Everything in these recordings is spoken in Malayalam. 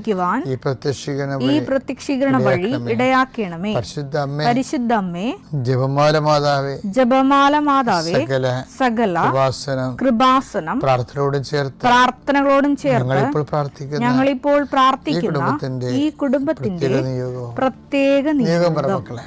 പ്രതിഷ്ഠിക്കുവാൻ ഈ പ്രത്യക്ഷീകരണ വഴി ഇടയാക്കണമേ. പരിശുദ്ധ അമ്മേ ജപമാല മാതാവേ ജപമാല മാതാവേ സകല കൃപാസനം പ്രാർത്ഥനയോടും ചേർത്ത് പ്രാർത്ഥനകളോടും ചേർത്ത് ഞങ്ങളിപ്പോൾ പ്രാർത്ഥിക്കുന്ന ഞങ്ങളിപ്പോൾ പ്രാർത്ഥിക്കുന്ന കുടുംബത്തിന്റെ ഈ കുടുംബത്തിന്റെ പ്രത്യേക നിയോഗം പറ മക്കളെ.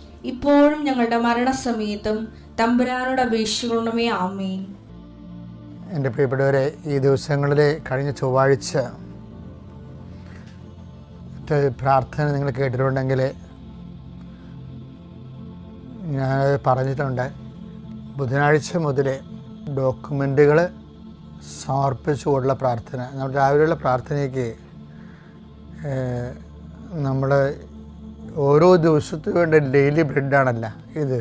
ഇപ്പോഴും ഞങ്ങളുടെ മരണസമയത്തും തമ്പുരാനോട് അപേക്ഷിക്കണമേ ആമേൻ. എന്റെ പ്രിയപ്പെട്ടവരെ ഈ ദിവസങ്ങളിൽ കഴിഞ്ഞ ചൊവ്വാഴ്ച പ്രാർത്ഥന നിങ്ങൾ കേട്ടിട്ടുണ്ടെങ്കിൽ ഞാൻ പറഞ്ഞിട്ടുണ്ട്. ബുധനാഴ്ച മുതൽ ഡോക്യുമെന്റുകൾ സമർപ്പിച്ചുകൊണ്ടുള്ള പ്രാർത്ഥന. നമ്മൾ രാവിലെയുള്ള പ്രാർത്ഥനയ്ക്ക് നമ്മൾ ഓരോ ദിവസത്തിന് വേണ്ട ഡെയിലി ബ്രെഡാണല്ല ഇത്.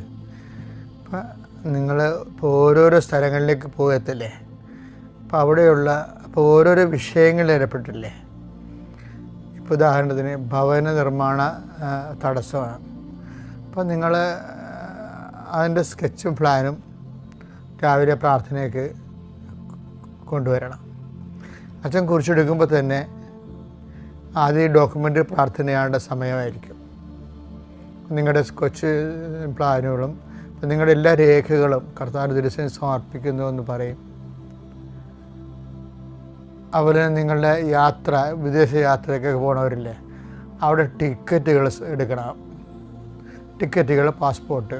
അപ്പം നിങ്ങൾ ഇപ്പോൾ ഓരോരോ സ്ഥലങ്ങളിലേക്ക് പോകത്തില്ലേ? അപ്പോൾ അവിടെയുള്ള അപ്പോൾ ഓരോരോ വിഷയങ്ങളിൽ ഏർപ്പെട്ടില്ലേ ഇപ്പോൾ ഉദാഹരണത്തിന് ഭവന നിർമ്മാണ തടസ്സമാണ്. അപ്പോൾ നിങ്ങൾ അതിന്റെ സ്കെച്ചും പ്ലാനും രാവിലെ പ്രാർത്ഥനയ്ക്ക് കൊണ്ടുവരണം. അച്ഛൻ കുറിച്ചെടുക്കുമ്പോൾ തന്നെ ആദ്യം ഡോക്യുമെന്റ് പ്രാർത്ഥനയാണ്ട സമയമായിരിക്കും. നിങ്ങളുടെ സ്കെച്ച് പ്ലാനുകളും നിങ്ങളുടെ എല്ലാ രേഖകളും കർത്താവ് ദിവസം സമർപ്പിക്കുന്നു എന്ന് പറയും. അതുപോലെ നിങ്ങളുടെ യാത്ര വിദേശ യാത്രയ്ക്കൊക്കെ പോണവരില്ലേ അവിടെ ടിക്കറ്റുകൾ എടുക്കണം. ടിക്കറ്റുകൾ പാസ്പോർട്ട്.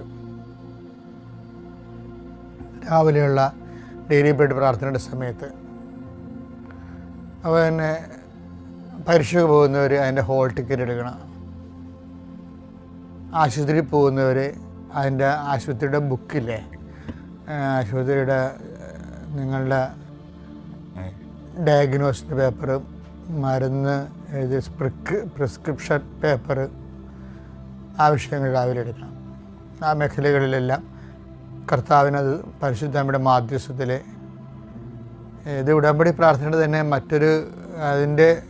രാവിലെയുള്ള ഡെയിലി ബ്രെഡ് പ്രാർത്ഥനയുടെ സമയത്ത്. അപ്പോൾ തന്നെ പരീക്ഷയ്ക്ക് പോകുന്നവർ അതിന്റെ ഹോൾ ടിക്കറ്റ് എടുക്കണം. ആശുപത്രിയിൽ പോകുന്നവർ അതിന്റെ ആശുപത്രിയുടെ ബുക്കില്ലേ? ആശുപത്രിയുടെ നിങ്ങളുടെ ഡയഗ്നോസിന്റെ പേപ്പർ മരുന്ന് എഴുതി പ്രിക് പ്രിസ്ക്രിപ്ഷൻ പേപ്പർ ആവശ്യങ്ങൾ എടുക്കണം. ആ മേഖലകളിലെല്ലാം കർത്താവിനത് പരിശുദ്ധമ്മയുടെ മാധ്യസ്ഥത്തിൽ ഇത് ഉടമ്പടി പ്രാർത്ഥനയുടെ തന്നെ മറ്റൊരു അതിന്റെ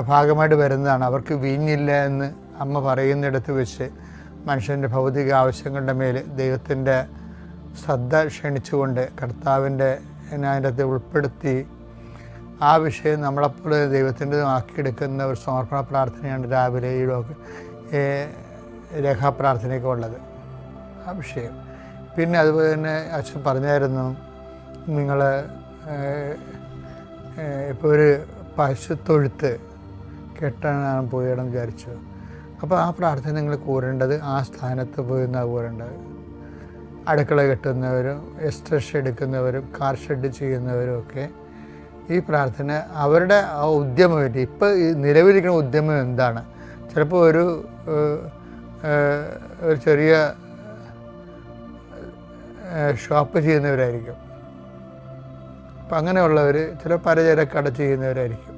ഭാഗമായിട്ട് വരുന്നതാണ്. അവർക്ക് വീഞ്ഞില്ല എന്ന് അമ്മ പറയുന്നിടത്ത് വെച്ച് മനുഷ്യന്റെ ഭൗതിക ആവശ്യങ്ങളുടെ മേൽ ദൈവത്തിന്റെ ശ്രദ്ധ ക്ഷണിച്ചുകൊണ്ട് കർത്താവിന്റെ എന്നെ അതിന്റെ അകത്ത് ഉൾപ്പെടുത്തി ആ വിഷയം നമ്മളപ്പോൾ ദൈവത്തിന്റെ ആക്കിയെടുക്കുന്ന ഒരു സമർപ്പണ പ്രാർത്ഥനയാണ് രാവിലെ ഈ രേഖാപ്രാർത്ഥനയൊക്കെ ഉള്ളത്. ആ വിഷയം. പിന്നെ അതുപോലെ തന്നെ അച്ഛൻ പറഞ്ഞായിരുന്നു നിങ്ങൾ ഇപ്പോൾ ഒരു പശുത്തൊഴുത്ത് കെട്ടാനാണ് പോയിടം വിചാരിച്ചു. അപ്പോൾ ആ പ്രാർത്ഥന നിങ്ങൾ കൂരേണ്ടത് ആ സ്ഥാനത്ത് പോയി നിന്നാണ് കൂരേണ്ടത്. അടുക്കള കെട്ടുന്നവരും എസ്റ്റർ എടുക്കുന്നവരും കാർ ഷെഡ് ചെയ്യുന്നവരും ഒക്കെ ഈ പ്രാർത്ഥന അവരുടെ ആ ഉദ്യമമായിട്ട് ഇപ്പോൾ ഈ നിലവിലിരിക്കുന്ന ഉദ്യമം എന്താണ്? ചിലപ്പോൾ ഒരു ഒരു ചെറിയ ഷോപ്പ് ചെയ്യുന്നവരായിരിക്കും. അപ്പം അങ്ങനെയുള്ളവർ ചില പലചരക്കട ചെയ്യുന്നവരായിരിക്കും.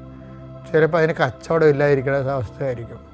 ചിലപ്പോൾ അതിന് കച്ചവടം ഇല്ലാതിരിക്കുന്ന അവസ്ഥയായിരിക്കും.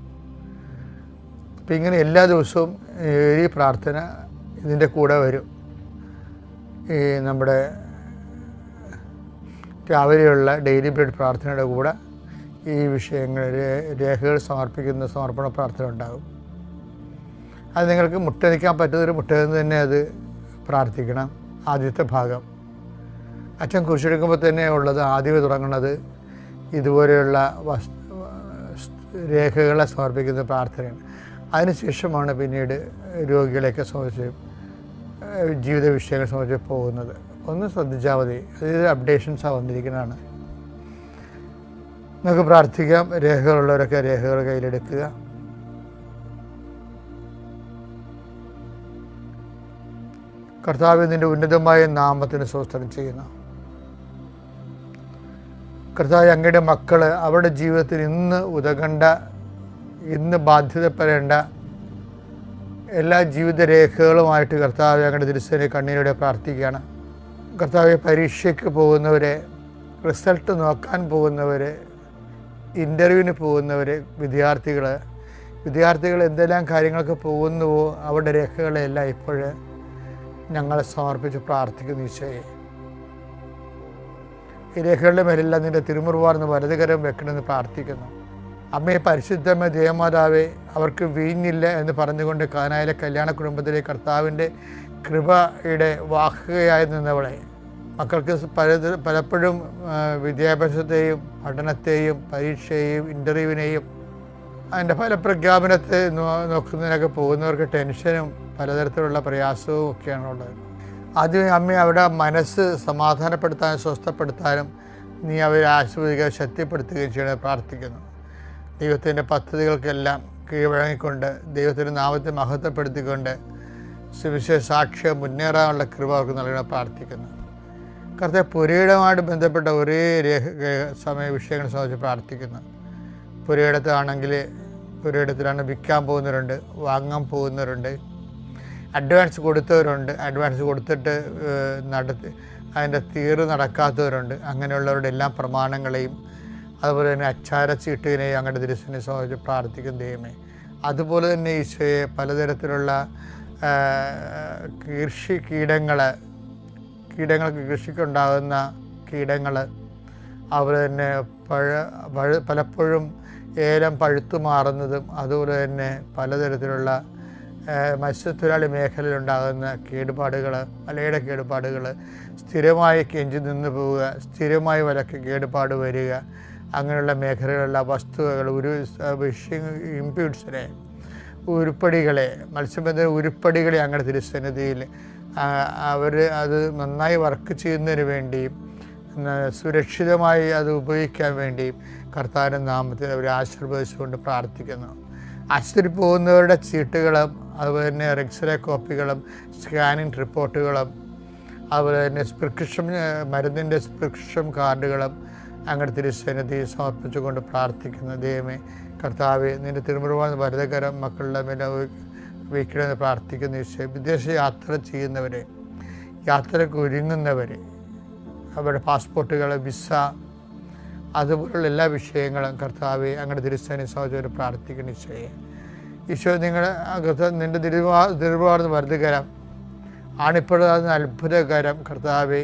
അപ്പം ഇങ്ങനെ എല്ലാ ദിവസവും ഈ പ്രാർത്ഥന ഇതിന്റെ കൂടെ വരും. ഈ നമ്മുടെ രാവിലെയുള്ള ഡെയിലി ബ്രെഡ് പ്രാർത്ഥനയുടെ കൂടെ ഈ വിഷയങ്ങൾ രേഖകൾ സമർപ്പിക്കുന്ന സമർപ്പണ പ്രാർത്ഥന ഉണ്ടാകും. അത് നിങ്ങൾക്ക് മുട്ട നിൽക്കാൻ പറ്റുന്നൊരു മുട്ട നിന്ന് തന്നെ അത് പ്രാർത്ഥിക്കണം. ആദ്യത്തെ ഭാഗം. അച്ഛൻ കുറിച്ചെടുക്കുമ്പോൾ തന്നെ ഉള്ളത് ആദ്യമേ തുടങ്ങുന്നത് ഇതുപോലെയുള്ള രേഖകളെ സമർപ്പിക്കുന്ന പ്രാർത്ഥനയാണ്. അതിനുശേഷമാണ് പിന്നീട് രോഗികളെയൊക്കെ സംബന്ധിച്ച് ജീവിത വിഷയങ്ങൾ സംബന്ധിച്ച് പോകുന്നത്. ഒന്ന് ശ്രദ്ധിച്ചാൽ മതി. അതായത് അപ്ഡേഷൻസാണ് വന്നിരിക്കുന്നതാണ്. നമുക്ക് പ്രാർത്ഥിക്കാം. രേഖകളുള്ളവരൊക്കെ രേഖകൾ കയ്യിലെടുക്കുക. കർത്താവ് നിന്റെ ഉന്നതമായ നാമത്തിന് സ്വസ്ത്രം ചെയ്യുന്നു. കർത്താവ് അങ്ങയുടെ മക്കൾ അവരുടെ ജീവിതത്തിൽ ഇന്ന് ഉതകണ്ട ഇന്ന് ബാധ്യതപ്പെടേണ്ട എല്ലാ ജീവിതരേഖകളുമായിട്ട് കർത്താവ് അങ്ങയുടെ ദൃശ്യനെ കണ്ണീരോടെ പ്രാർത്ഥിക്കുകയാണ്. കർത്താവ് പരീക്ഷയ്ക്ക് പോകുന്നവരെ റിസൾട്ട് നോക്കാൻ പോകുന്നവരെ ഇന്റർവ്യൂവിന് പോകുന്നവർ വിദ്യാർത്ഥികൾ വിദ്യാർത്ഥികൾ എന്തെല്ലാം കാര്യങ്ങൾക്ക് പോകുന്നുവോ അവരുടെ രേഖകളെല്ലാം ഇപ്പോൾ ഞങ്ങളെ സമർപ്പിച്ച് പ്രാർത്ഥിക്കുന്നു ഈശോയെ. ഈ രേഖകളുടെ മേലെല്ലാം നിന്റെ തിരുമുറുവാർന്ന് വലതുകരം വെക്കണമെന്ന് പ്രാർത്ഥിക്കുന്നു. അമ്മയെ പരിശുദ്ധമ ദേവമാതാവെ അവർക്ക് വീഞ്ഞില്ല എന്ന് പറഞ്ഞുകൊണ്ട് കാനായിലെ കല്യാണ കുടുംബത്തിലെ കർത്താവിന്റെ കൃപയുടെ വാഹകയായി നിന്നവളെ. മക്കൾക്ക് പല പലപ്പോഴും വിദ്യാഭ്യാസത്തെയും പഠനത്തെയും പരീക്ഷയെയും ഇന്റർവ്യൂവിനെയും അതിന്റെ ഫലപ്രഖ്യാപനത്തെ നോക്കുന്നതിനൊക്കെ പോകുന്നവർക്ക് ടെൻഷനും പലതരത്തിലുള്ള പ്രയാസവും ഒക്കെയാണ് ഉള്ളത്. ആദ്യം അമ്മ അവിടെ മനസ്സ് സമാധാനപ്പെടുത്താനും സ്വസ്ഥപ്പെടുത്താനും നീ അവരെ ആശ്വസിക്കുക ശക്തിപ്പെടുത്തുകയും ചെയ്യണമെന്ന് പ്രാർത്ഥിക്കുന്നു. ദൈവത്തിന്റെ പദ്ധതികൾക്കെല്ലാം കീഴ്വഴങ്ങിക്കൊണ്ട് ദൈവത്തിന്റെ നാമത്തെ മഹത്വപ്പെടുത്തിക്കൊണ്ട് സുവിശേഷ സാക്ഷ്യം മുന്നേറാനുള്ള കൃപ അവർക്ക് നൽകണം പ്രാർത്ഥിക്കുന്നു. കറുത്ത പുരയിടമായിട്ട് ബന്ധപ്പെട്ട ഒരേ രേഖ സമയ വിഷയങ്ങൾ സംബന്ധിച്ച് പ്രാർത്ഥിക്കുന്നു. പുരയിടത്താണെങ്കിൽ പുരയിടത്തിലാണ് വിൽക്കാൻ പോകുന്നവരുണ്ട് വാങ്ങാൻ പോകുന്നവരുണ്ട് അഡ്വാൻസ് കൊടുത്തവരുണ്ട് അഡ്വാൻസ് കൊടുത്തിട്ട് നടത്തി അതിന്റെ തീർ നടക്കാത്തവരുണ്ട് അങ്ങനെയുള്ളവരുടെ എല്ലാ പ്രമാണങ്ങളെയും അതുപോലെ തന്നെ അച്ചാര ചീട്ടിനെ അങ്ങനെ ദൃശ്യനെ സംബന്ധിച്ച് പ്രാർത്ഥിക്കും ദൈവമേ. അതുപോലെ തന്നെ ഈശോയെ പലതരത്തിലുള്ള കൃഷി കീടങ്ങൾ കീടങ്ങൾക്ക് കൃഷിക്കുണ്ടാകുന്ന കീടങ്ങൾ അതുപോലെ തന്നെ പഴ പഴ പലപ്പോഴും ഏലം പഴുത്തു മാറുന്നതും അതുപോലെ തന്നെ പലതരത്തിലുള്ള മത്സ്യത്തൊഴിലാളി മേഖലയിലുണ്ടാകുന്ന കേടുപാടുകൾ വലയുടെ കേടുപാടുകൾ സ്ഥിരമായി കെഞ്ചി നിന്ന് പോവുക സ്ഥിരമായി വലക്ക് കേടുപാട് വരിക അങ്ങനെയുള്ള മേഖലകളിലുള്ള വസ്തുവകൾ ഒരു വിഷിങ് ഇമ്പ്യൂട്ട്സിനെ ഉരുപ്പടികളെ മത്സ്യബന്ധന ഉരുപ്പടികളെ അങ്ങനെ തിരുസന്നിധിയിൽ അവർ അത് നന്നായി വർക്ക് ചെയ്യുന്നതിന് വേണ്ടിയും സുരക്ഷിതമായി അത് ഉപയോഗിക്കാൻ വേണ്ടിയും കർത്താവിന്റെ നാമത്തിൽ അവർ ആശീർവദിച്ചുകൊണ്ട് പ്രാർത്ഥിക്കുന്നു. ആശുപത്രി പോകുന്നവരുടെ ചീട്ടുകളും അതുപോലെ തന്നെ എക്സ്റേ കോപ്പികളും സ്കാനിങ് റിപ്പോർട്ടുകളും അതുപോലെ തന്നെ പ്രിസ്ക്രിപ്ഷൻ മരുന്നിന്റെ പ്രിസ്ക്രിപ്ഷൻ കാർഡുകളും അങ്ങനെ തിരുസന്നിധി സമർപ്പിച്ചുകൊണ്ട് പ്രാർത്ഥിക്കുന്ന ദൈവമേ കർത്താവെ നിന്റെ തിരുമുറുവാൻ ഭരതകരം മക്കളുടെ മേലെ വയ്ക്കണമെന്ന് പ്രാർത്ഥിക്കുന്ന ഈശോ വിദേശ യാത്ര ചെയ്യുന്നവരെ യാത്രയ്ക്ക് ഒരുങ്ങുന്നവരെ അവരുടെ പാസ്പോർട്ടുകൾ വിസ അതുപോലുള്ള എല്ലാ വിഷയങ്ങളും കർത്താവെ അങ്ങനെ തിരുസ്ഥാനി സഹോദരൻ പ്രാർത്ഥിക്കണം ഈശോയെ. ഈശോ നിങ്ങൾ നിന്റെ തിരുവാ തിരുവാർന്ന് വർദ്ധകരം ആണിപ്പോഴത് അത്ഭുതകരം കർത്താവെ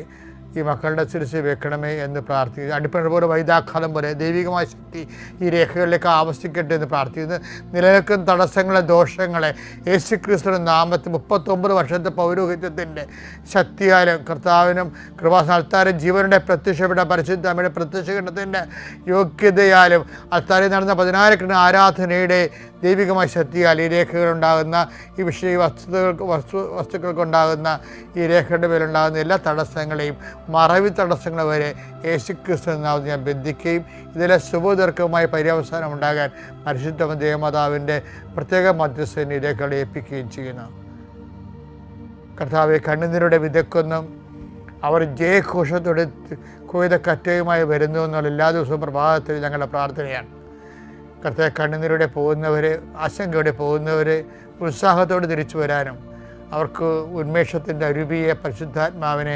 ഈ മക്കളുടെ ശിരസ് വെക്കണമേ എന്ന് പ്രാർത്ഥിക്കുന്നു. അടിപ്പണ പോലെ വൈദാഘാതം പോലെ ദൈവികമായ ശക്തി ഈ രേഖകളിലേക്ക് ആവശ്യിക്കട്ടെ എന്ന് പ്രാർത്ഥിക്കുന്നു. നിലനിൽക്കുന്ന തടസ്സങ്ങളെ ദോഷങ്ങളെ യേശു ക്രിസ്തുവിന്റെ നാമത്തിൽ മുപ്പത്തൊമ്പത് വർഷത്തെ പൗരോഹിത്യത്തിന്റെ ശക്തിയാലും കർത്താവിനും കൃപാസ്ഥാനത്താരും ജീവനുടെ പ്രത്യക്ഷപ്പെട്ട പരിശുദ്ധ അമ്മയുടെ പ്രത്യക്ഷീകരണത്തിന്റെ യോഗ്യതയാലും അത്താരിൽ നടന്ന പതിനായിരക്കണക്കിന് ആരാധനയുടെ ദൈവികമായ ശക്തിയാൽ ഈ രേഖകളുണ്ടാകുന്ന ഈ വിഷയ വസ്തുതകൾക്ക് വസ്തു വസ്തുക്കൾക്കുണ്ടാകുന്ന ഈ രേഖയുടെ മേലുണ്ടാകുന്ന എല്ലാ തടസ്സങ്ങളെയും മറവി തടസ്സങ്ങൾ വരെ യേശു ക്രിസ്തു നാമത്തിൽ ഞാൻ ബന്ധിക്കുകയും ഇതിലെ ശുഭദീർഘമായ പര്യവസാനം ഉണ്ടാകാൻ പരിശുദ്ധ ദേവമാതാവിന്റെ പ്രത്യേക മധ്യസ്ഥനെ രേഖകളെ ഏൽപ്പിക്കുകയും ചെയ്യുന്നു. കർത്താവെ കണ്ണുനീരുടെ വിതക്കൊന്നും അവർ ജയഘോഷത്തോടെ കൊയ്ത കറ്റയുമായി വരുന്നു എന്നുള്ള എല്ലാ ദിവസവും പ്രഭാതത്തിൽ ഞങ്ങളുടെ പ്രാർത്ഥനയാണ്. കർത്താവ് കണ്ണുനീരോടെ പോകുന്നവർ ആശങ്കയോടെ പോകുന്നവർ ഉത്സാഹത്തോടെ തിരിച്ചു വരാനും അവർക്ക് ഉന്മേഷത്തിന്റെ അരുവിയെ പരിശുദ്ധാത്മാവിനെ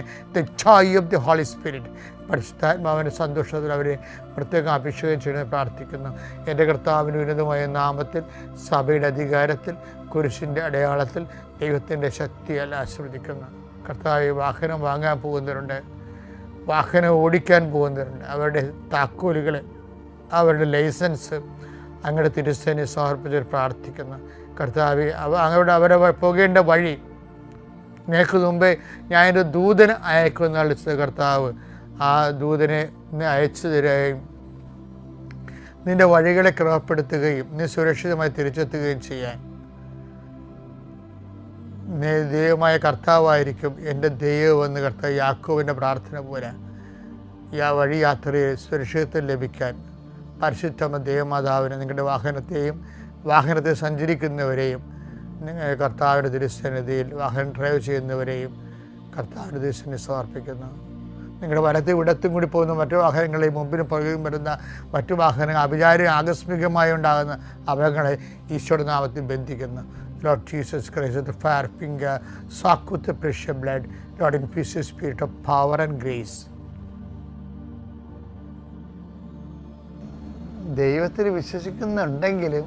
joy of the holy spirit പരിശുദ്ധാത്മാവിന്റെ സന്തോഷത്തിൽ അവരെ പ്രത്യേകം അഭിഷേകം ചെയ്യണമെന്ന് പ്രാർത്ഥിക്കുന്നു. എന്റെ കർത്താവിന് ഉന്നതമായ നാമത്തിൽ സഭയുടെ അധികാരത്തിൽ കുരിശിന്റെ അടയാളത്തിൽ ദൈവത്തിന്റെ ശക്തിയെ ആസ്വദിക്കുന്നു കർത്താവ് വാഹനം വാങ്ങാൻ പോകുന്നവരുണ്ട് വാഹനം ഓടിക്കാൻ പോകുന്നവരുണ്ട്. അവരുടെ താക്കോലുകൾ അവരുടെ ലൈസൻസ് അങ്ങയുടെ തിരുസേനെ സമർപ്പിച്ച് പ്രാർത്ഥിക്കുന്നു. കർത്താവ് അങ്ങയുടെ അവരെ പോകേണ്ട വഴി നിനക്ക് മുമ്പേ ഞാൻ എന്റെ അയക്കുമെന്ന് അയക്കുമെന്നുള്ള കർത്താവ്. ആ ദൂതനെ അയച്ചു തരികയും നിന്റെ വഴികളെ ക്രമപ്പെടുത്തുകയും നീ സുരക്ഷിതമായി തിരിച്ചെത്തുകയും ചെയ്യാൻ. നീ ദൈവമായ കർത്താവായിരിക്കും എന്റെ ദൈവമെന്ന് കർത്താവ് യാക്കോവിന്റെ പ്രാർത്ഥന പോലെ ഈ ആ വഴി യാത്രയെ സുരക്ഷിതത്വം ലഭിക്കാൻ പരിശുദ്ധമ ദേവമാതാവിനെ നിങ്ങളുടെ വാഹനത്തെയും വാഹനത്തെ സഞ്ചരിക്കുന്നവരെയും കർത്താവിന്റെ തിരുസന്നിധിയിൽ വാഹനം ഡ്രൈവ് ചെയ്യുന്നവരെയും കർത്താവിന്റെ തിരുസന്നിധി സമർപ്പിക്കുന്നു. നിങ്ങളുടെ വലത്തെ ഇടത്തും കൂടി പോകുന്ന മറ്റു വാഹനങ്ങളെ മുമ്പിനും പുറകിലും വരുന്ന മറ്റു വാഹനങ്ങൾ അഭിചാരി ആകസ്മികമായി ഉണ്ടാകുന്ന അപകടങ്ങളെ ഈശോയുടെ നാമത്തിൽ ബന്ധിക്കുന്നു. Lord Jesus Christ the fire finger സാക്കുത്ത് precious blood lord in peace spirit of power and grace ദൈവത്തിൽ വിശ്വസിക്കുന്നുണ്ടെങ്കിലും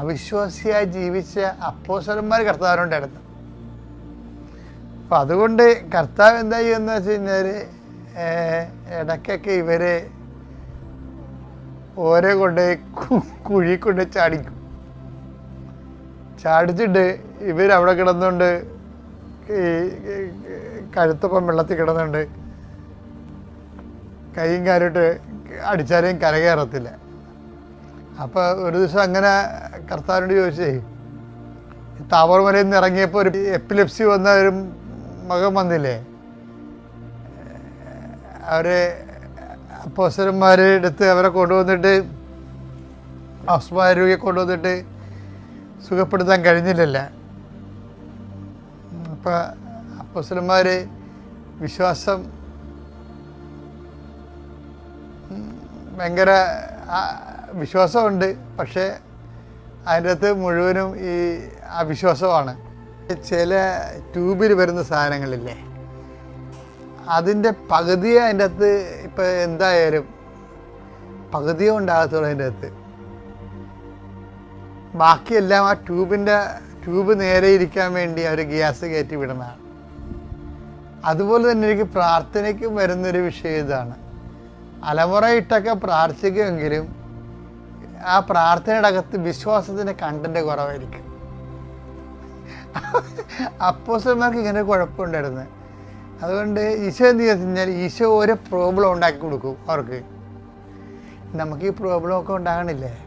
അവിശ്വാസിയായി ജീവിച്ച അപ്പോസരന്മാർ കർത്താവിനുണ്ടായിരുന്നു അപ്പം അതുകൊണ്ട് കർത്താവ് എന്താ എന്ന് വെച്ച് കഴിഞ്ഞാൽ ഇടയ്ക്കൊക്കെ ഇവരെ ഓരോ കൊണ്ട് കുഴി കൊണ്ട് ചാടിക്കും. ചാടിച്ചിട്ട് ഇവരവിടെ കിടന്നുകൊണ്ട് ഈ കഴുത്തപ്പം വെള്ളത്തിൽ കിടന്നുണ്ട് കൈയും കാലിട്ട് അടിച്ചാലും കരകയറത്തില്ല. അപ്പോൾ ഒരു ദിവസം അങ്ങനെ കർത്താവിനോട് ചോദിച്ചേ താവർമലയിൽ നിന്ന് ഇറങ്ങിയപ്പോൾ ഒരു എപ്പിലെപ്സി വന്ന ഒരു മകൻ വന്നില്ലേ? അവർ അപ്പോസരന്മാരെ എടുത്ത് അവരെ കൊണ്ടുവന്നിട്ട് അസ്മാരോഗ്യം കൊണ്ടുവന്നിട്ട് സുഖപ്പെടുത്താൻ കഴിഞ്ഞില്ലല്ല. അപ്പം അപ്പോസരന്മാർ വിശ്വാസം ഭയങ്കര വിശ്വാസമുണ്ട് പക്ഷേ അതിന്റെ അകത്ത് മുഴുവനും ഈ അവിശ്വാസമാണ്. ചില ട്യൂബിൽ വരുന്ന സാധനങ്ങളില്ലേ അതിന്റെ പകുതിയെ അതിന്റെ അകത്ത് ഇപ്പം എന്തായാലും പകുതിയോ ഉണ്ടാകത്തുള്ളൂ അതിന്റെ അകത്ത് ബാക്കിയെല്ലാം ആ ട്യൂബിന്റെ ട്യൂബ് നേരെ ഇരിക്കാൻ വേണ്ടി അവർ ഗ്യാസ് കയറ്റി വിടുന്നതാണ്. അതുപോലെ തന്നെ എനിക്ക് പ്രാർത്ഥനയ്ക്കും വരുന്നൊരു വിഷയം ഇതാണ്. അലമുറയിട്ടൊക്കെ പ്രാർത്ഥിക്കുമെങ്കിലും ആ പ്രാർത്ഥനയുടെ അകത്ത് വിശ്വാസത്തിന്റെ കണ്ടന്റ് കുറവായിരിക്കും. അപ്പോസന്മാർക്ക് ഇങ്ങനെ ഒരു കുഴപ്പമുണ്ടായിരുന്നു. അതുകൊണ്ട് ഈശോ എന്ത് കഴിഞ്ഞാൽ ഈശോ ഓരോ പ്രോബ്ലം ഉണ്ടാക്കി കൊടുക്കും അവർക്ക്. നമുക്ക് ഈ പ്രോബ്ലം ഒക്കെ ഉണ്ടാകണില്ലേ?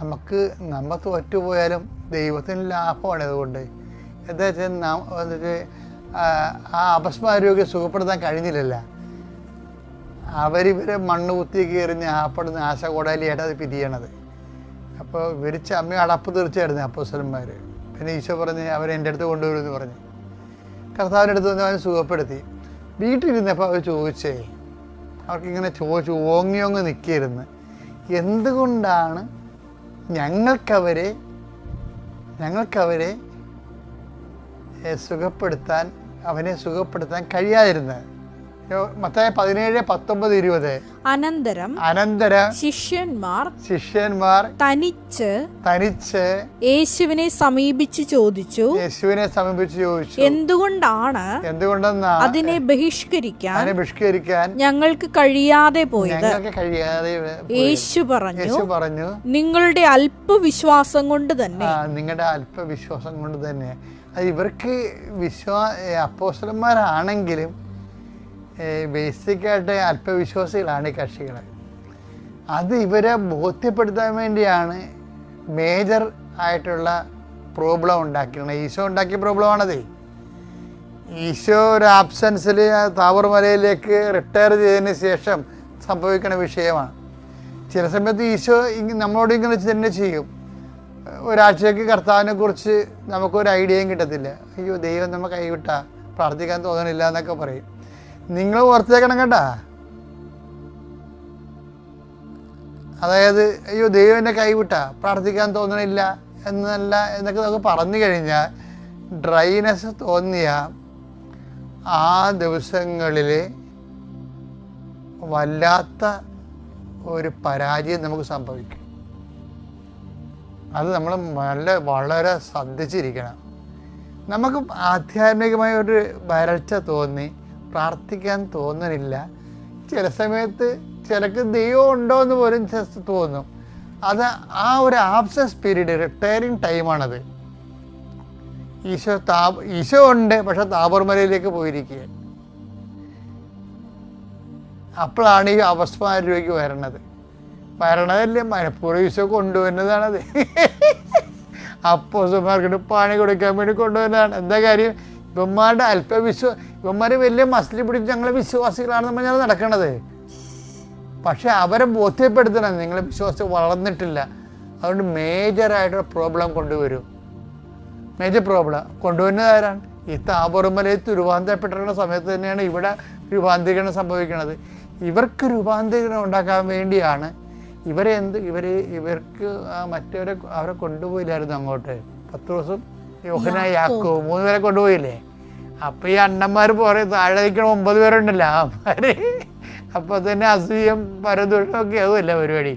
നമുക്ക് നമ്മൾ തോറ്റുപോയാലും ദൈവത്തിന് ലാഭമാണ് അതുകൊണ്ട്. എന്താ വെച്ചാൽ ആ അപസ്മാരോഗ്യം സുഖപ്പെടുത്താൻ കഴിഞ്ഞില്ലല്ല. അവരിവരെ മണ്ണ് കുത്തി കയറിഞ്ഞ് ആപ്പെടുന്ന ആശകോടാലിയായിട്ട് അത് പിരിയണത്. അപ്പോൾ വിരിച്ച ചമ്മ അടപ്പ് തീർച്ചയായിരുന്നു അപ്പോസലന്മാർ പിന്നെ ഈശോ പറഞ്ഞ് അവരെ എന്റെ അടുത്ത് കൊണ്ടുവരുമെന്ന് പറഞ്ഞു. കർത്താവിന്റെ അടുത്ത് വന്ന് അവൻ സുഖപ്പെടുത്തി. വീട്ടിലിരുന്നപ്പോൾ അവർ ചോദിച്ചേ അവർക്കിങ്ങനെ ചോദിച്ചു ഓങ്ങി ഓങ്ങി നിൽക്കിയിരുന്നു. എന്തുകൊണ്ടാണ് ഞങ്ങൾക്കവരെ ഞങ്ങൾക്കവരെ സുഖപ്പെടുത്താൻ അവനെ സുഖപ്പെടുത്താൻ കഴിയാതിരുന്നത്? മത്തായ പതിനേഴ് പത്തൊമ്പത് ഇരുപത്. അനന്തരം അനന്തരം ശിഷ്യന്മാർ ശിഷ്യന്മാർ തനിച്ച് തനിച്ച് യേശുവിനെ സമീപിച്ച് ചോദിച്ചു. യേശുവിനെ സമീപിച്ച് ചോദിച്ചു. എന്തുകൊണ്ടാണ് എന്തുകൊണ്ടെന്നാ? അതിനെ ബഹിഷ്കരിക്കാൻ അതിനെ ബഹിഷ്കരിക്കാൻ ഞങ്ങൾക്ക് കഴിയാതെ പോയത്? ഞങ്ങൾക്ക് കഴിയാതെ. യേശു പറഞ്ഞു യേശു പറഞ്ഞു നിങ്ങളുടെ അല്പവിശ്വാസം കൊണ്ട് തന്നെ. നിങ്ങളുടെ അല്പവിശ്വാസം കൊണ്ട് തന്നെ. അത് ഇവർക്ക് വിശ്വാ അപ്പോസ്റ്റലന്മാരാണെങ്കിലും ബേസിക്കായിട്ട് അല്പവിശ്വാസികളാണ് ഈ കക്ഷികൾ അത് ഇവരെ ബോധ്യപ്പെടുത്താൻ വേണ്ടിയാണ് മേജർ ആയിട്ടുള്ള പ്രോബ്ലം ഉണ്ടാക്കിയിരുന്നത് ഈശോ ഉണ്ടാക്കിയ പ്രോബ്ലമാണത്. ഈശോ ഒരു ആബ്സൻസിൽ താവർമലയിലേക്ക് റിട്ടയർ ചെയ്തതിന് ശേഷം സംഭവിക്കുന്ന വിഷയമാണ്. ചില സമയത്ത് ഈശോ നമ്മളോട് ഇങ്ങനെ തന്നെ ചെയ്യും. ഒരാഴ്ചയ്ക്ക് കർത്താവിനെ കുറിച്ച് നമുക്കൊരു ഐഡിയയും കിട്ടത്തില്ല. അയ്യോ ദൈവം നമ്മൾ കൈവിട്ട പ്രാർത്ഥിക്കാൻ തോന്നണില്ല എന്നൊക്കെ പറയും. നിങ്ങൾ പുറത്തേക്കണം കേട്ടാ. അതായത് അയ്യോ ദൈവം എന്നെ കൈവിട്ട പ്രാർത്ഥിക്കാൻ തോന്നണില്ല എന്നല്ല എന്നൊക്കെ നമുക്ക് പറഞ്ഞു കഴിഞ്ഞാൽ ഡ്രൈനെസ് തോന്നിയ ആ ദിവസങ്ങളിൽ വല്ലാത്ത ഒരു പരാജയം നമുക്ക് സംഭവിക്കും. അത് നമ്മൾ നല്ല വളരെ ശ്രദ്ധിച്ചിരിക്കണം. നമുക്ക് ആധ്യാത്മികമായ ഒരു വരൾച്ച തോന്നി പ്രാർത്ഥിക്കാൻ തോന്നണില്ല ചില സമയത്ത് ചിലക്ക് ദൈവം ഉണ്ടോ എന്ന് പോലും തോന്നും. അത് ആ ഒരു ആബ്സൻസ് പീരീഡ് റിട്ടയറിങ് ടൈമാണത് ഈശോ താപ ഈശോ ഉണ്ട് പക്ഷെ താബർമലയിലേക്ക് പോയിരിക്കുക. അപ്പോഴാണ് ഈ അവസ്മാരിലേക്ക് വരണത്. വരണതല്ലേ മനഃപൂർവം ഈശോ കൊണ്ടുവരുന്നതാണത്. അപ്പോസന്മാർക്കിട്ട് പണി കൊടുക്കാൻ വേണ്ടി കൊണ്ടുവരുന്നതാണ്. എന്താ കാര്യം? ഇവന്മാരുടെ അല്പവിശ്വ ഇവന്മാര് വലിയ മസ്ലി പിടിച്ച് ഞങ്ങളെ വിശ്വാസികളാണെന്ന് പറഞ്ഞാൽ നടക്കണത്. പക്ഷെ അവരെ ബോധ്യപ്പെടുത്തണം. നിങ്ങളെ വിശ്വാസം വളർന്നിട്ടില്ല. അതുകൊണ്ട് മേജറായിട്ടൊരു പ്രോബ്ലം കൊണ്ടുവരും. മേജർ പ്രോബ്ലം കൊണ്ടുവരുന്നത് ആരാണ്? ഈ താപറുമലയിൽ രൂപാന്തരപ്പെട്ടിരുന്ന സമയത്ത് തന്നെയാണ് ഇവിടെ രൂപാന്തരീകരണം സംഭവിക്കുന്നത് ഇവർക്ക് രൂപാന്തരീകരണം ഉണ്ടാക്കാൻ വേണ്ടിയാണ് ഇവരെ എന്ത് ഇവർ ഇവർക്ക് മറ്റവരെ അവരെ കൊണ്ടുപോയില്ലായിരുന്നു അങ്ങോട്ട്. പത്ത് ദിവസം യോഹന യാക്കോ മൂന്ന് പേരെ കൊണ്ടുപോയില്ലേ? അപ്പം ഈ അണ്ണന്മാർ പോരെ താഴെ നിൽക്കണ ഒമ്പത് പേരുണ്ടല്ലോ അവന്മാർ അപ്പോൾ തന്നെ അസൂയം പരദൂഷം ഒക്കെ ആവുമല്ല പരിപാടി.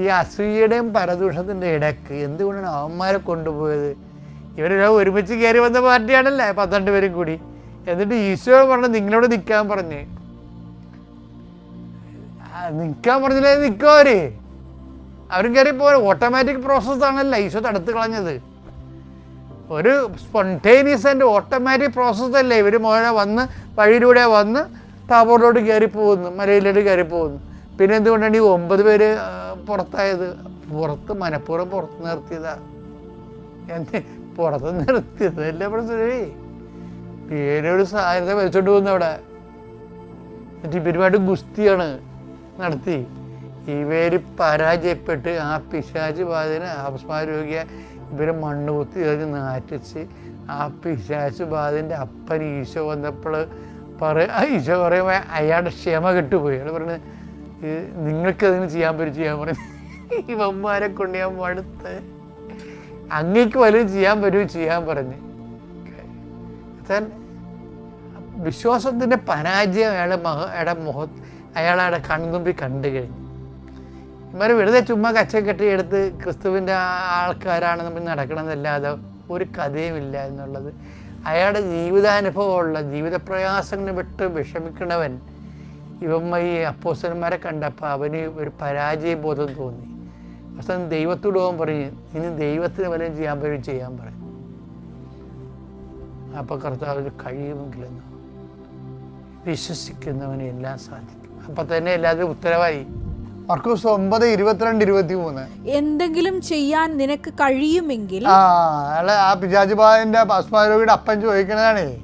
ഈ അസൂയയുടെയും പരദൂഷത്തിന്റെ ഇടയ്ക്ക് എന്തുകൊണ്ടാണ് അവന്മാരെ കൊണ്ടുപോയത്? ഇവരെല്ലാം ഒരുമിച്ച് കയറി വന്ന പാർട്ടിയാണല്ലേ പന്ത്രണ്ട് പേരും കൂടി. എന്നിട്ട് ഈശോ പറഞ്ഞു നിങ്ങളോട് നിൽക്കാൻ പറഞ്ഞ്. നിൽക്കാൻ പറഞ്ഞില്ലേ നിൽക്കോ അവർ? അവരും കയറി പോലെ ഓട്ടോമാറ്റിക് പ്രോസസ്സാണല്ലോ ഈശോ തടുത്ത് കളഞ്ഞത്. ഒരു സ്പോണ്ടേനിയസ് ആൻഡ് ഓട്ടോമാറ്റിക് പ്രോസസ്സ് അല്ലേ? ഇവർ മോനെ വന്ന് വഴിയിലൂടെ വന്ന് താപോറിലോട്ട് കയറി പോകുന്നു മലയിലോട്ട് കയറി പോകുന്നു. പിന്നെ എന്തുകൊണ്ടാണ് ഈ ഒമ്പത് പേര് പുറത്തായത്? പുറത്ത് മനഃപൂർവം പുറത്ത് നിർത്തിയതാ. എന്ത്? പുറത്ത് നിർത്തിയതല്ല അല്ലേ പ്രശ്നമേ പേരൊരു സാധ്യത വെച്ചോണ്ട് പോകുന്നു അവിടെ. എന്നിട്ട് ഇവരുമായിട്ട് ഗുസ്തിയാണ് നടത്തി. ഇവർ പരാജയപ്പെട്ട് ആ പിശാച് ബാധന അപസ്മാരോഗ്യ ഇവരെ മണ്ണ് കുത്തി കയറി നാറ്റിച്ച് ആ പിശാച്ച് ബാധന്റെ അപ്പൻ ഈശോ വന്നപ്പോൾ പറ ഈശോ പറയുമ്പോൾ അയാളുടെ ക്ഷമ കെട്ടുപോയി. അയാൾ പറഞ്ഞു നിങ്ങൾക്ക് അതിന് ചെയ്യാൻ പറ്റും ചെയ്യാൻ പറഞ്ഞു ഇവന്മാരെ കൊണ്ട് ഞാൻ മടുത്ത്. അങ്ങേക്ക് വലുത് ചെയ്യാൻ പറ്റുമോ ചെയ്യാൻ പറഞ്ഞു. താൻ വിശ്വാസത്തിന്റെ പരാജയം അയാളുടെ മഹ അയാളുടെ മുഖ അയാളവിടെ കൺമുമ്പിൽ കണ്ടു കഴിഞ്ഞു. ഇവർ വെറുതെ ചുമ്മാ കച്ച കെട്ടി എടുത്ത് ക്രിസ്തുവിന്റെ ആൾക്കാരാണ് നമ്മൾ നടക്കണമെന്നല്ലാതെ ഒരു കഥയുമില്ല എന്നുള്ളത്. അയാളുടെ ജീവിതാനുഭവമുള്ള ജീവിത പ്രയാസങ്ങൾ വിട്ട് വിഷമിക്കണവൻ ഇവമ്മ ഈ അപ്പോസന്മാരെ കണ്ടപ്പോൾ അവന് ഒരു പരാജയബോധം തോന്നി. അവസാനം ദൈവത്തോട് പോകാൻ പറഞ്ഞു ഇനി ദൈവത്തിന് വല്ലതും ചെയ്യാൻ പറ്റും ചെയ്യാൻ പറയും. അപ്പോൾ കർത്താവിന് കഴിയുമെങ്കിലെന്ന് വിശ്വസിക്കുന്നവന് എല്ലാം സാധിക്കും. അപ്പം തന്നെ എല്ലാവരും ഉത്തരവായി. മർക്കൂസ് ഒമ്പത് ഇരുപത്തിരണ്ട് ഇരുപത്തി മൂന്ന് എന്തെങ്കിലും ചെയ്യാൻ നിനക്ക് കഴിയുമെങ്കിൽ ആ അയാളെ ആ പിശാചുബാദിന്റെ ഭസ്മാരോഗിയുടെ അപ്പൻ ചോദിക്കണതാണേ.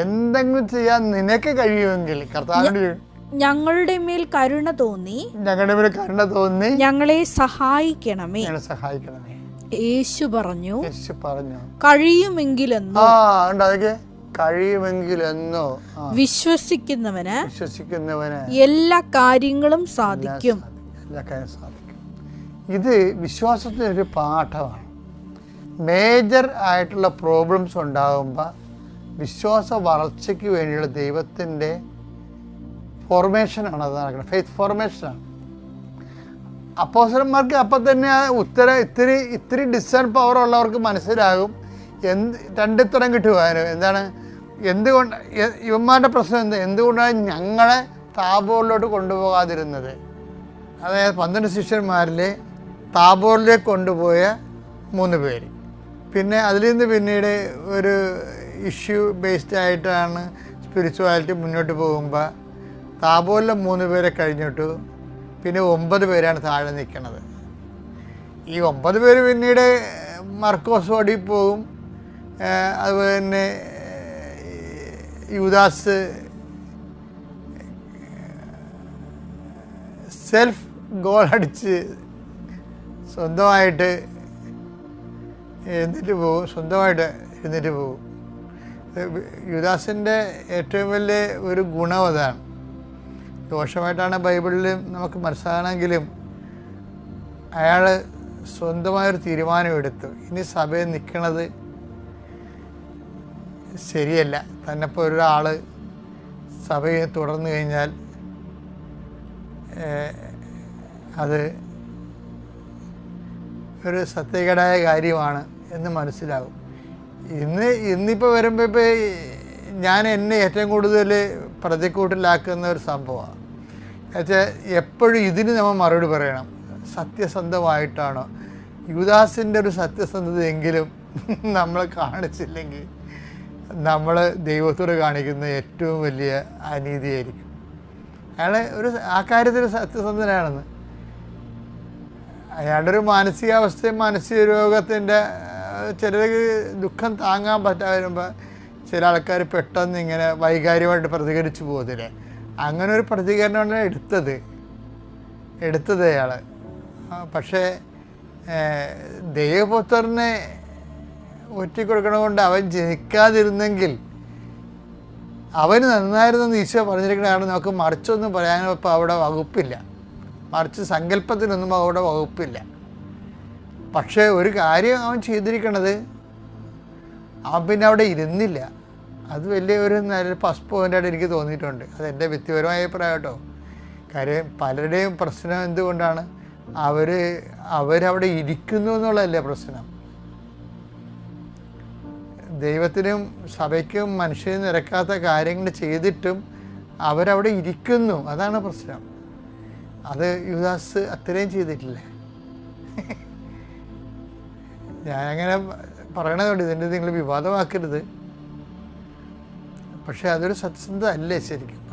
എന്തെങ്കിലും ചെയ്യാൻ നിനക്ക് കഴിയുമെങ്കിൽ കർത്താവിന്റെ ഞങ്ങളുടെ മേൽ കരുണ തോന്നി. ഞങ്ങളുടെ മേൽ കരുണ തോന്നി. ഞങ്ങളെ സഹായിക്കണമേ. ഞങ്ങളെ സഹായിക്കണമേ. യേശു പറഞ്ഞു യേശു പറഞ്ഞു. കഴിയുമെങ്കിലെന്നോ. ആ ഉണ്ട് അതൊക്കെ. കഴിയുമെങ്കിൽ എന്നോ വിശ്വസിക്കുന്നവന് വിശ്വസിക്കുന്നവന് എല്ലാ കാര്യങ്ങളും സാധിക്കും. എല്ലാ കാര്യങ്ങളും സാധിക്കും. ഇത് വിശ്വാസത്തിന്റെ ഒരു പാഠമാണ്. മേജർ ആയിട്ടുള്ള പ്രോബ്ലംസ് ഉണ്ടാകുമ്പോൾ വിശ്വാസ വളർച്ചയ്ക്ക് വേണ്ടിയുള്ള ദൈവത്തിന്റെ ഫോർമേഷനാണ് അത് നടക്കുന്നത്. ഫെയ്ത്ത് ഫോർമേഷനാണ്. അപ്പോസരന്മാർക്ക് അപ്പം തന്നെ ഉത്തരം ഇത്തിരി ഇത്തിരി ഡിസേൺ പവർ ഉള്ളവർക്ക് മനസ്സിലാകും എന്ത് രണ്ടുത്തരം കിട്ടുവാനും. എന്താണ്? എന്തുകൊണ്ട് ഇവന്മാരുടെ പ്രശ്നം എന്ത്? എന്തുകൊണ്ടാണ് ഞങ്ങളെ താബോറിലോട്ട് കൊണ്ടുപോകാതിരുന്നത്? അതായത് പന്ത്രണ്ട് ശിഷ്യന്മാരിൽ താബോറിലേക്ക് കൊണ്ടുപോയ മൂന്ന് പേര്. പിന്നെ അതിൽ നിന്ന് പിന്നീട് ഒരു ഇഷ്യൂ ബേസ്ഡ് ആയിട്ടാണ് സ്പിരിച്വാലിറ്റി മുന്നോട്ട് പോകുമ്പോൾ താബോറിലെ മൂന്ന് പേരെ കഴിഞ്ഞിട്ടു പിന്നെ ഒമ്പത് പേരാണ് താഴെ നിൽക്കുന്നത് ഈ ഒമ്പത് പേര് പിന്നീട് മർക്കോസ് ഓടി പോകും. അതുപോലെ തന്നെ യുദാസ് സെൽഫ് ഗോൾ അടിച്ച് സ്വന്തമായിട്ട് എഴുന്നേറ്റ് പോകും സ്വന്തമായിട്ട് എഴുന്നേറ്റ് പോകും. യുദാസിന്റെ ഏറ്റവും വലിയ ഒരു ഗുണം അതാണ്. ദോഷമായിട്ടാണ് ബൈബിളിൽ നമുക്ക് മനസ്സിലാകണമെങ്കിലും അയാൾ സ്വന്തമായൊരു തീരുമാനമെടുത്തു. ഇനി സഭയിൽ നിൽക്കണത് ശരിയല്ല. തന്നെപ്പോൾ ഒരാൾ സഭയെ തുടർന്നു കഴിഞ്ഞാൽ അത് ഒരു സത്യകേടായ കാര്യമാണ് എന്ന് മനസ്സിലാകും ഇന്ന് ഇന്നിപ്പോൾ വരുമ്പോൾ ഇപ്പോൾ ഞാൻ എന്നെ ഏറ്റവും കൂടുതൽ പ്രതിക്കൂട്ടിലാക്കുന്ന ഒരു സംഭവമാണ് എന്നുവെച്ചാൽ എപ്പോഴും ഇതിന് നമ്മൾ മറുപടി പറയണം. സത്യസന്ധമായിട്ടാണോ? യുദാസിന്റെ ഒരു സത്യസന്ധതയെങ്കിലും നമ്മൾ കാണിച്ചില്ലെങ്കിൽ നമ്മൾ ദൈവത്തോട് കാണിക്കുന്ന ഏറ്റവും വലിയ അനീതിയായിരിക്കും. അയാൾ ഒരു ആ കാര്യത്തിൽ സത്യസന്ധനാണെന്ന്. അയാളുടെ ഒരു മാനസികാവസ്ഥയും മാനസിക രോഗത്തിന്റെ ചിലർക്ക് ദുഃഖം താങ്ങാൻ പറ്റാതെ വരുമ്പോൾ ചില ആൾക്കാർ പെട്ടെന്ന് ഇങ്ങനെ വൈകാരികമായിട്ട് പ്രതികരിച്ചു പോകത്തില്ലേ? അങ്ങനെ ഒരു പ്രതികരണമാണ് എടുത്തത്. എടുത്തത് അയാൾ പക്ഷേ ഏഹ്, ദൈവപുത്രനെ കൊടുക്കണ കൊണ്ട് അവൻ ജനിക്കാതിരുന്നെങ്കിൽ അവന് നന്നായിരുന്നെന്ന് ഈശോ പറഞ്ഞിരിക്കുന്നതാണ് നമുക്ക് മറിച്ചൊന്നും പറയാനോ ഇപ്പോൾ അവിടെ വകുപ്പില്ല. മറിച്ച് സങ്കല്പത്തിനൊന്നും അവിടെ വകുപ്പില്ല. പക്ഷേ ഒരു കാര്യം അവൻ ചെയ്തിരിക്കണത് അവൻ പിന്നെ അവിടെ ഇരുന്നില്ല. അത് വലിയ ഒരു നല്ല ഫസ്റ്റ് പോയിന്റായിട്ട് എനിക്ക് തോന്നിയിട്ടുണ്ട്. അത് എന്റെ വ്യക്തിപരമായ അഭിപ്രായം കേട്ടോ. കാര്യം പലരുടെയും പ്രശ്നം എന്തുകൊണ്ടാണ്? അവർ അവരവിടെ ഇരിക്കുന്നു എന്നുള്ളതല്ലേ പ്രശ്നം. ദൈവത്തിനും സഭയ്ക്കും മനുഷ്യനും നിരക്കാത്ത കാര്യങ്ങൾ ചെയ്തിട്ടും അവരവിടെ ഇരിക്കുന്നു. അതാണ് പ്രശ്നം. അത് യുദാസ് അത്രയും ചെയ്തിട്ടില്ലേ? ഞാനങ്ങനെ പറയണതുകൊണ്ട് ഇതിന്റെ നിങ്ങൾ വിവാദമാക്കരുത്. പക്ഷേ അതൊരു സത്യസന്ധത അല്ലേ ശരിക്കും?